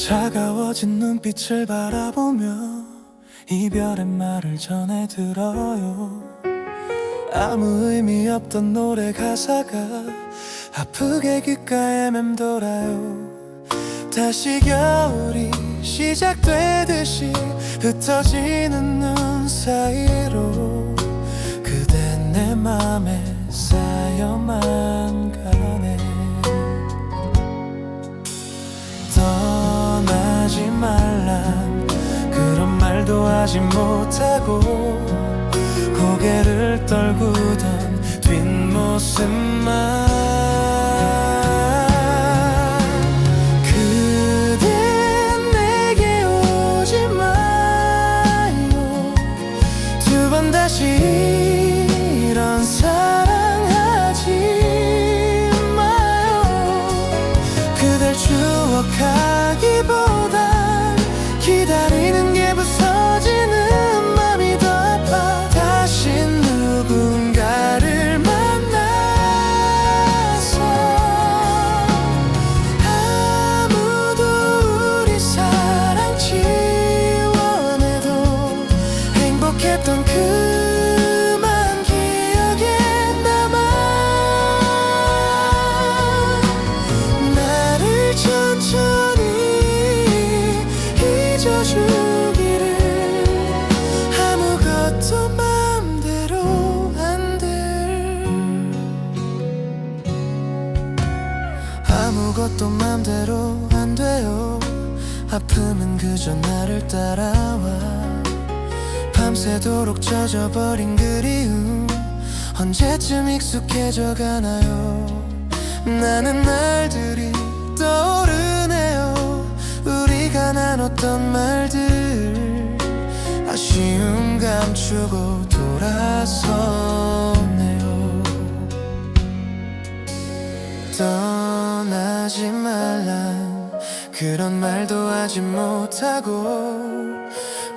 차가워진 눈빛을 바라보며 이별의 말을 전해 들어요. 아무 의미 없던 노래 가사가 아프게 귓가에 맴돌아요. 다시 겨울이 시작되듯이 흩어지는 눈 사이로 그대 내 맘에 쌓여만 하지 못하고 고개를 떨구던 뒷모습만 잊어주기를 아무것도 맘대로 안돼 아무것도 맘대로 안 돼요. 아픔은 그저 나를 따라와. 밤새도록 젖어버린 그리움 언제쯤 익숙해져 가나요? 나는 날들 나눴던 말들 아쉬움 감추고 돌아서네요. 떠나지 말란 그런 말도 하지 못하고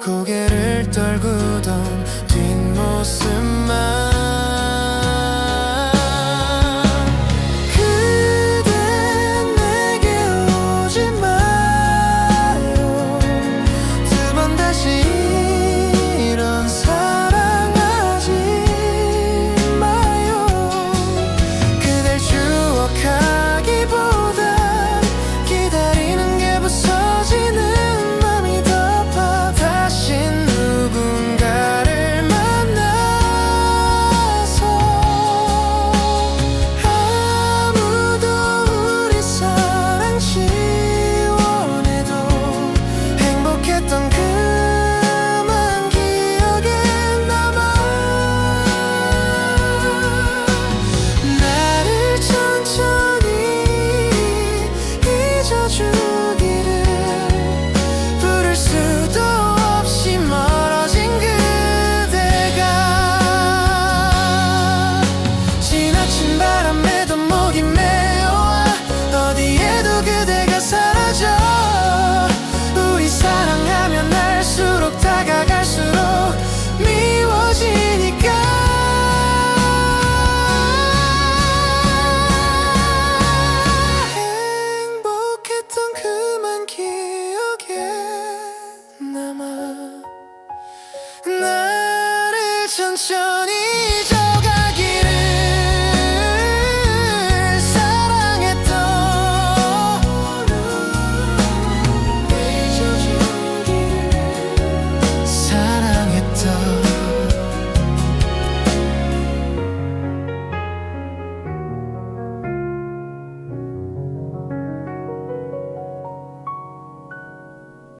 고개를 떨구던 뒷모습만 바람에도 목이 메어와 어디에도 그대가 사라져. 우리 사랑하면 날수록 다가갈수록 미워지니까. 행복했던 그만 기억에 남아 나를 천천히